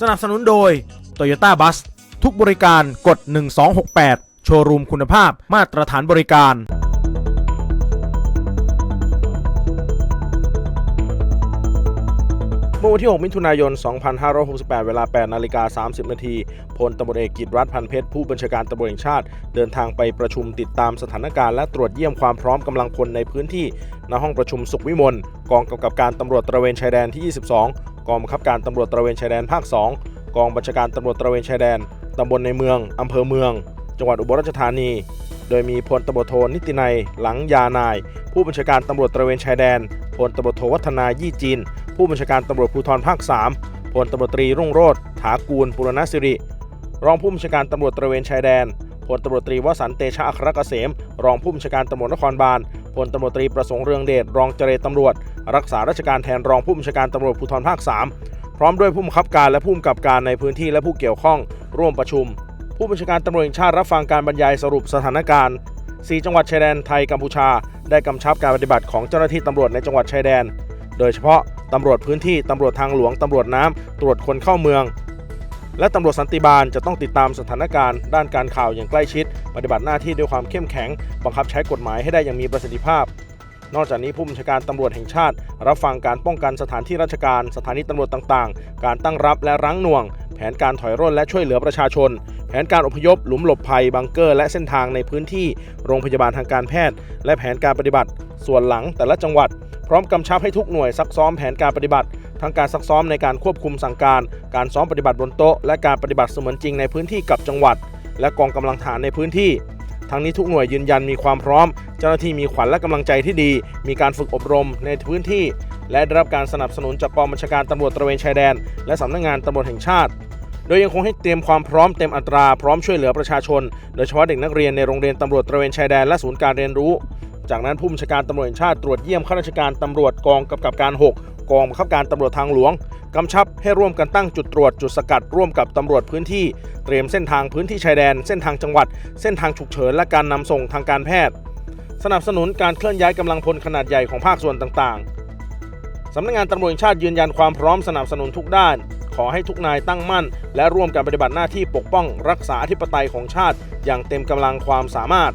สนับสนุนโดย Toyota Bus ทุกบริการกด 1268 โชว์รูมคุณภาพมาตรฐานบริการ เมื่อวันที่ 6 มิถุนายน 2568 เวลา 8 นาฬิกา 30 นาทีพลตำรวจเอกกิตรัฐพันเพชร ผู้บัญชาการตำรวจแห่งชาติ เดินทางไปประชุมติดตามสถานการณ์และตรวจเยี่ยมความพร้อมกำลังพลในพื้นที่ณห้องประชุมสุขวิมลกองกำกับการตำรวจตระเวนชายแดนที่ 22 กองบังคับการตำรวจตระเวนชายแดนภาค 2 กองบัญชาการตำรวจตระเวนชายแดนตำบลในเมืองอำเภอเมือง จังหวัดอุบลราชธานี โดยมีพลตำรวจโทนิตินัยหลังยานาย ผู้บัญชาการตำรวจตระเวนชายแดนพลตำรวจโทวัฒนายี่จีนผู้บัญชาการตำรวจภูธรภาค 3พลตำรวจตรีรุ่งโรจน์ถากูลปุรณสิริ รองผู้บัญชาการตำรวจตระเวนชายแดนพลตำรวจตรีวสันเตชะอัครเกษม รองผู้บัญชาการตำรวจนครบาลพลตำรวจตรีประสงค์เรืองเดชรองเจรตำรวจ รักษาราชการแทนรองผู้บัญชาการตำรวจภูธรภาค 3 พร้อมด้วยผู้บังคับการและผู้กำกับการในพื้นที่และผู้เกี่ยวข้อง ร่วมประชุม ผู้บัญชาการตำรวจแห่งชาติรับฟังการบรรยายสรุปสถานการณ์ 4 จังหวัดชายแดนไทยกัมพูชา ได้กำชับการปฏิบัติของเจ้าหน้าที่ตำรวจในจังหวัดชายแดน โดยเฉพาะตำรวจพื้นที่ตำรวจทางหลวงตำรวจน้ำตรวจคนเข้าเมือง และตำรวจสันติบาลจะต้องติดตามสถานการณ์ ด้านการข่าวอย่างใกล้ชิด ปฏิบัติหน้าที่ด้วยความเข้มแข็ง บังคับใช้กฎหมายให้ได้อย่างมีประสิทธิภาพ นอกจากนี้ผู้บัญชาการตำรวจแห่งชาติ รับฟังการป้องกันสถานที่ราชการ สถานีตำรวจต่างๆ การตั้งรับและรั้งหน่วง แผนการถอยร่นและช่วยเหลือประชาชน แผนการอพยพ หลุมหลบภัย บังเกอร์ และเส้นทางในพื้นที่ โรงพยาบาลทางการแพทย์ และแผนการปฏิบัติ ส่วนหลังแต่ละจังหวัด พร้อมกำชับให้ทุกหน่วยซักซ้อมแผนการปฏิบัติทั้งการซักซ้อมในการควบคุมสั่งการ การซ้อมปฏิบัติบนโต๊ะ และการปฏิบัติเสมือนจริงในพื้นที่กับจังหวัด และกองกำลังฐานในพื้นที่ ทั้งนี้ทุกหน่วยยืนยันมีความพร้อม เจ้าหน้าที่มีขวัญและกำลังใจที่ดี มีการฝึกอบรมในพื้นที่ และได้รับการสนับสนุนจากกองบัญชาการตำรวจตระเวนชายแดน และสำนักงานตำรวจแห่งชาติ โดยยังคงให้เตรียมความพร้อมเต็มอัตราพร้อมช่วยเหลือประชาชน โดยเฉพาะเด็กนักเรียนในโรงเรียนตำรวจตระเวนชายแดนและศูนย์การเรียนรู้ จากนั้นผู้บัญชาการตำรวจแห่งชาติตรวจเยี่ยมข้าราชการตำรวจกองกำกับการ 6 กองบังคับการตำรวจทางหลวง กำชับให้ร่วมกันตั้งจุดตรวจจุดสกัดร่วมกับตำรวจพื้นที่ เตรียมเส้นทางพื้นที่ชายแดน เส้นทางจังหวัด เส้นทางฉุกเฉินและการนำส่งทางการแพทย์ สนับสนุนการเคลื่อนย้ายกำลังพลขนาดใหญ่ของภาคส่วนต่างๆสำนักงานตำรวจแห่งชาติยืนยันความพร้อมสนับสนุนทุกด้าน ขอให้ทุกนายตั้งมั่น และร่วมกันปฏิบัติหน้าที่ปกป้อง รักษาอธิปไตยของชาติ อย่างเต็มกำลังความสามารถ